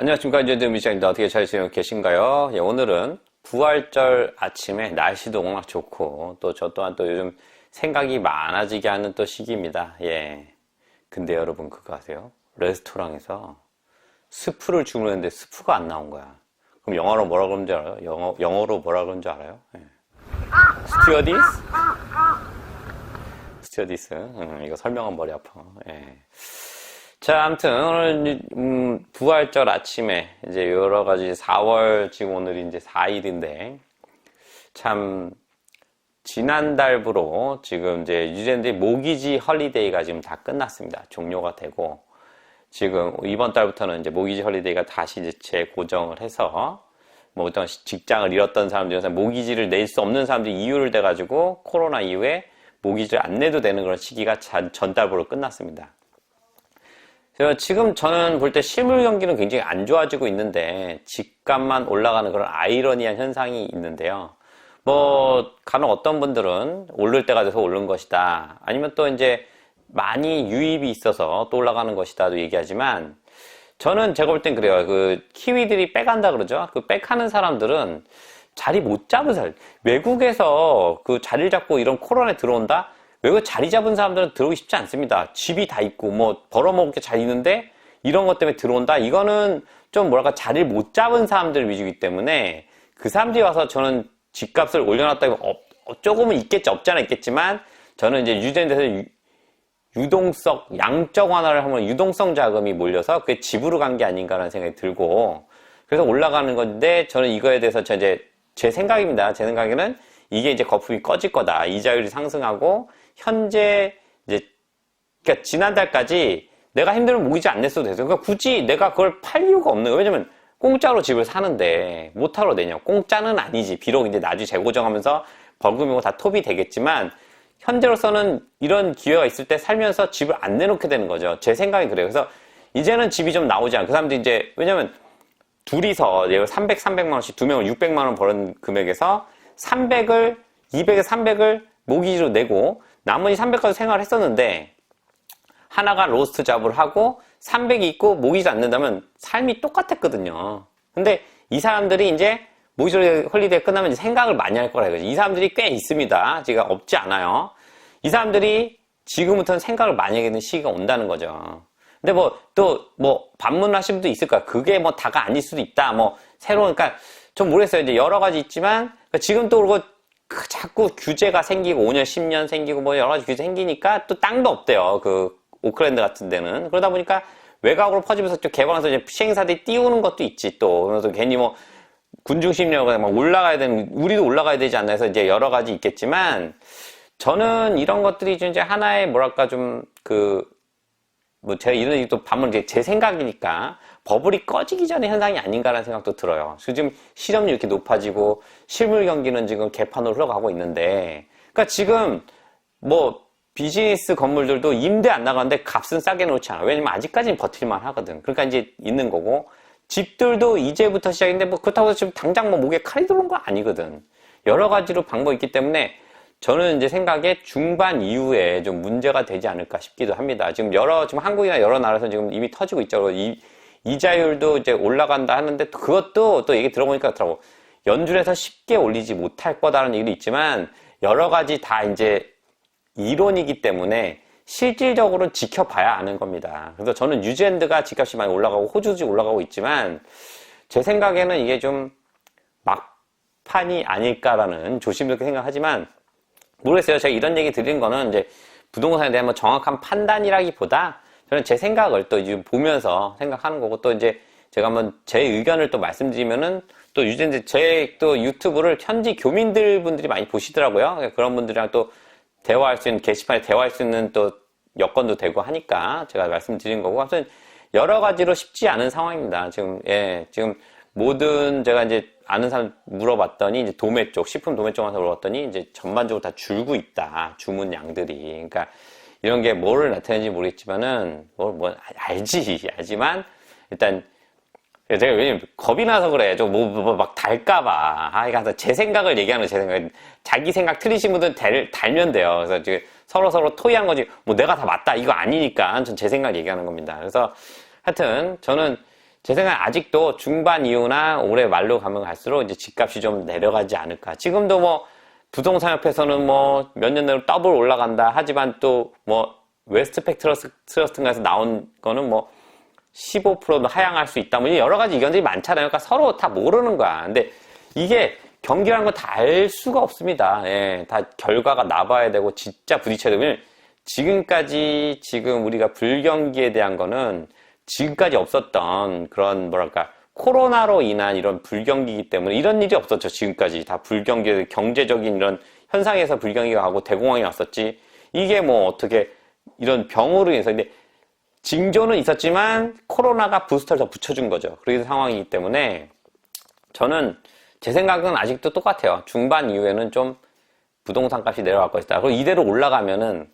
안녕하십니까. 이재들 미장입니다. 어떻게 잘 지내고 계신가요? 예, 오늘은 부활절 아침에 날씨도 워낙 좋고, 또 저 또한 또 요즘 생각이 많아지게 하는 또 시기입니다. 예. 근데 여러분 그거 아세요? 레스토랑에서 스프를 주문했는데 스프가 안 나온 거야. 그럼 영어로 뭐라 줄 알아요? 영어, 영어로 뭐라 줄 알아요? 예. 스튜어디스? 스튜어디스. 음, 이거 설명한 머리 아파. 예. 자, 아무튼 오늘 음, 부활절 아침에 이제 여러 가지 4월 지금 오늘이 이제 4일인데 참 지난달부로 지금 이제 뉴질랜드의 모기지 헐리데이가 지금 다 끝났습니다. 종료가 되고 지금 이번 달부터는 이제 모기지 헐리데이가 다시 이제 재고정을 해서 뭐 어떤 직장을 잃었던 사람들, 모기지를 낼 수 없는 사람들이 이유를 대 가지고 코로나 이후에 모기지를 안 내도 되는 그런 시기가 전- 전달부로 끝났습니다. 그래서 지금 저는 볼 때 실물 경기는 굉장히 안 좋아지고 있는데 집값만 올라가는 그런 아이러니한 현상이 있는데요. 뭐 간혹 어떤 분들은 오를 때가 돼서 오른 것이다. 아니면 또 이제 많이 유입이 있어서 또 올라가는 것이다도 얘기하지만 저는 제가 볼 땐 그래요. 그 키위들이 백한다 그러죠. 그 백하는 사람들은 자리 못 잡은 사람. 외국에서 그 자리를 잡고 이런 코로나에 들어온다? 외국 자리 잡은 사람들은 들어오기 쉽지 않습니다. 집이 다 있고 뭐 벌어먹을 게 잘 있는데 이런 것 때문에 들어온다? 이거는 좀 뭐랄까 자리를 못 잡은 사람들 위주이기 때문에 그 사람들이 와서 저는 집값을 올려놨다고 어, 어, 조금은 있겠지 없지 않아 있겠지만 저는 이제 유전에서 유동성 양적 완화를 하면 유동성 자금이 몰려서 그게 집으로 간 게 아닌가라는 생각이 들고 그래서 올라가는 건데 저는 이거에 대해서 저 이제 제 생각입니다. 제 생각에는 이게 이제 거품이 꺼질 거다. 이자율이 상승하고 현재 이제 그러니까 지난달까지 내가 힘들면 모기지 안 냈어도 돼서 그러니까 굳이 내가 그걸 팔 이유가 없는 거예요. 왜냐면 공짜로 집을 사는데 못하러 내냐. 공짜는 아니지. 비록 이제 나중에 재고정하면서 벌금이고 다 톱이 되겠지만 현재로서는 이런 기회가 있을 때 살면서 집을 안 내놓게 되는 거죠. 제 생각이 그래요. 그래서 이제는 집이 좀 나오지 않고 그 사람들이 이제 왜냐면 둘이서 예를 300, 300만 원씩 두 명은 600만 원 버는 금액에서 300을 200에 300을 모기지로 내고 나머지 300까지 생활을 했었는데 하나가 로스트 잡을 하고 300이 있고 모기지 않는다면 삶이 똑같았거든요. 근데 이 사람들이 이제 모기지 홀리데이 끝나면 생각을 많이 할 거라 이거지. 이 사람들이 꽤 있습니다. 지금 없지 않아요. 이 사람들이 지금부터는 생각을 많이 하게 되는 시기가 온다는 거죠. 근데 뭐또뭐 반문하신 분도 있을 거야. 그게 뭐 다가 아닐 수도 있다. 뭐 새로운 그러니까 좀 모르겠어요. 이제 여러 가지 있지만 그러니까 지금 또 그리고 그 자꾸 규제가 생기고 5년, 10년 생기고 뭐 여러 가지 규제 생기니까 또 땅도 없대요. 그 오클랜드 같은 데는 그러다 보니까 외곽으로 퍼지면서 또 개방해서 이제 시행사들이 띄우는 것도 있지 또 그래서 괜히 뭐 군중심리가 막 올라가야 되는 우리도 올라가야 되지 않나 해서 이제 여러 가지 있겠지만 저는 이런 것들이 좀 이제 하나의 뭐랄까 좀 그 뭐 제가 이런 얘기 또 반면 이제 제 생각이니까 버블이 꺼지기 전에 현상이 아닌가라는 생각도 들어요. 지금 실업률이 이렇게 높아지고 실물 경기는 지금 개판으로 흘러가고 있는데 그러니까 지금 뭐 비즈니스 건물들도 임대 안 나가는데 값은 싸게 놓지 않아. 왜냐면 아직까지는 버틸만 하거든. 그러니까 이제 있는 거고 집들도 이제부터 시작인데 뭐 그렇다고 지금 당장 뭐 목에 칼이 들어온 거 아니거든. 여러 가지로 방법이 있기 때문에 저는 이제 생각에 중반 이후에 좀 문제가 되지 않을까 싶기도 합니다. 지금 여러, 지금 한국이나 여러 나라에서 지금 이미 터지고 있죠. 이, 이자율도 이제 올라간다 하는데 또 그것도 또 얘기 들어보니까 그렇더라고. 연준에서 쉽게 올리지 못할 거다라는 얘기도 있지만 여러 가지 다 이제 이론이기 때문에 실질적으로 지켜봐야 아는 겁니다. 그래서 저는 뉴질랜드가 집값이 많이 올라가고 호주도 올라가고 있지만 제 생각에는 이게 좀 막판이 아닐까라는 조심스럽게 생각하지만 모르겠어요. 제가 이런 얘기 드리는 거는 이제 부동산에 대한 뭐 정확한 판단이라기보다 저는 제 생각을 또 이제 보면서 생각하는 거고 또 이제 제가 한번 제 의견을 또 말씀드리면은 또 유전제 제또 유튜브를 현지 교민들 분들이 많이 보시더라고요. 그런 분들이랑 또 대화할 수 있는 게시판에 대화할 수 있는 또 여건도 되고 하니까 제가 말씀드린 거고 아무튼 여러 가지로 쉽지 않은 상황입니다. 지금 예 지금 모든 제가 이제 아는 사람 물어봤더니 이제 도매 쪽 식품 도매 쪽 가서 물어봤더니 이제 전반적으로 다 줄고 있다 주문 양들이 그러니까 이런 게 뭐를 나타내는지 모르겠지만은 뭘 뭐 알지 알지만 일단 제가 왜냐면 겁이 나서 그래. 좀뭐막 달까봐. 아, 이거 제 생각을 얘기하는 거제 생각. 자기 생각 틀리신 분들은 달, 달면 돼요. 그래서 지금 서로 서로 토의한 거지. 뭐 내가 다 맞다. 이거 아니니까 전 제 생각 얘기하는 겁니다. 그래서 하여튼 저는 제 생각에 아직도 중반 이후나 올해 말로 가면 갈수록 이제 집값이 좀 내려가지 않을까. 지금도 뭐 부동산 협회에서는 뭐 몇 년 내로 더블 올라간다 하지만 또 뭐 웨스트팩 트러스, 트러스트인가에서 나온 거는 뭐 15%도 하향할 수 있다. 뭐 여러 가지 의견들이 많잖아요. 그러니까 서로 다 모르는 거야. 근데 이게 경기라는 건 다 알 수가 없습니다. 예, 다 결과가 나봐야 되고 진짜 부딪혀야 되면 지금까지 지금 우리가 불경기에 대한 거는 지금까지 없었던 그런 뭐랄까 코로나로 인한 이런 불경기이기 때문에 이런 일이 없었죠. 지금까지 다 불경기 경제적인 이런 현상에서 불경기가 가고 대공황이 왔었지. 이게 뭐 어떻게 이런 병으로 인해서 근데 징조는 있었지만 코로나가 부스터를 더 붙여준 거죠. 그런 상황이기 때문에 저는 제 생각은 아직도 똑같아요. 중반 이후에는 좀 부동산 값이 내려갈 것이다. 그리고 이대로 올라가면은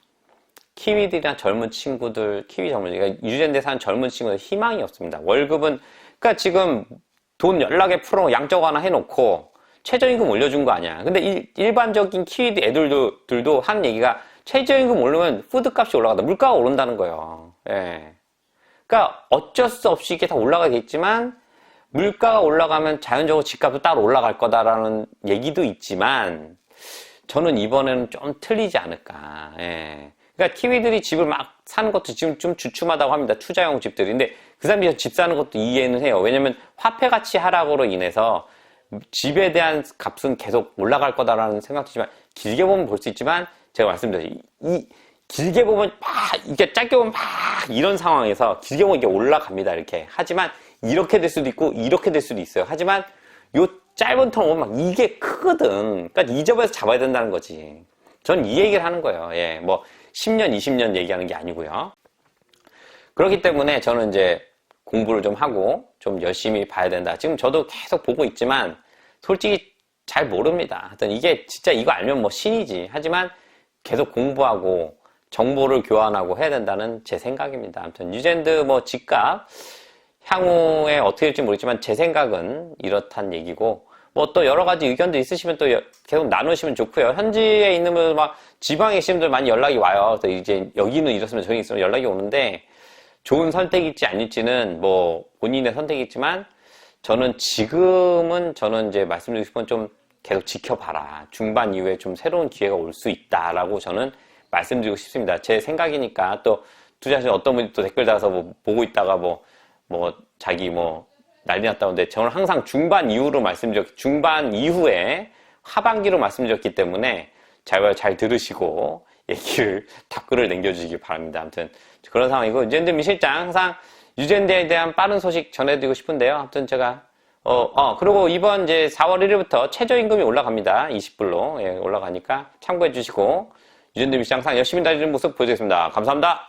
키위들이나 젊은 친구들, 키위 젊은, 그러니까 유젠대 사는 젊은 친구들 희망이 없습니다. 월급은, 그러니까 지금 돈 연락에 풀어 양적 하나 해놓고 최저임금 올려준 거 아니야. 근데 일, 반적인 키위 애들도 들도 하는 얘기가 최저임금 오르면 푸드값이 올라간다. 물가가 오른다는 거예요. 예. 그러니까 어쩔 수 없이 이게 다 올라가겠지만 물가가 올라가면 자연적으로 집값도 따로 올라갈 거다라는 얘기도 있지만 저는 이번에는 좀 틀리지 않을까. 예. 그러니까 키위들이 집을 막 사는 것도 지금 좀 주춤하다고 합니다. 투자용 집들이. 근데 그 사람들이 집 사는 것도 이해는 해요. 왜냐면 화폐 가치 하락으로 인해서 집에 대한 값은 계속 올라갈 거다라는 생각도 있지만 길게 보면 볼 수 있지만 제가 말씀드렸죠. 이, 이 길게 보면 막 이게 짧게 보면 막 이런 상황에서 길게 보면 이게 올라갑니다. 이렇게. 하지만 이렇게 될 수도 있고 이렇게 될 수도 있어요. 하지만 요 짧은 턴 보면 막 이게 크거든. 그러니까 이 점에서 잡아야 된다는 거지. 전 이 얘기를 하는 거예요. 예. 뭐 10년, 20년 얘기하는 게 아니고요. 그렇기 때문에 저는 이제 공부를 좀 하고 좀 열심히 봐야 된다. 지금 저도 계속 보고 있지만 솔직히 잘 모릅니다. 하여튼 이게 진짜 이거 알면 뭐 신이지. 하지만 계속 공부하고 정보를 교환하고 해야 된다는 제 생각입니다. 아무튼 유젠드 뭐 집값 향후에 어떻게 될지 모르지만 제 생각은 이렇단 얘기고 뭐 또 여러 가지 의견도 있으시면 또 여- 계속 나누시면 좋고요. 현지에 있는 분들 막 지방에 계신 분들 많이 연락이 와요. 그래서 이제 여기는 이렇으면 저기 있으면 연락이 오는데 좋은 선택일지 아닐지는 뭐 본인의 선택이지만 저는 지금은 저는 이제 말씀드리고 싶은 건좀 계속 지켜봐라. 중반 이후에 좀 새로운 기회가 올 수 있다라고 저는 말씀드리고 싶습니다. 제 생각이니까 또 투자하신 어떤 분이 또 댓글 달아서 뭐 보고 있다가 뭐, 뭐 자기 뭐 난리 났다는데 저는 항상 중반 이후로 말씀드렸, 중반 이후에 하반기로 말씀드렸기 때문에 잘, 잘 들으시고 얘기를 답글을 남겨주시기 바랍니다. 아무튼 그런 상황이고 유젠드 미 실장 항상 유젠드에 대한 빠른 소식 전해드리고 싶은데요. 아무튼 제가 어, 어, 그리고 이번 이제 4월 1일부터 최저임금이 올라갑니다. 20불로. 예, 올라가니까 참고해 주시고, 유전드 미시 항상 열심히 다니는 모습 보여드리겠습니다. 감사합니다.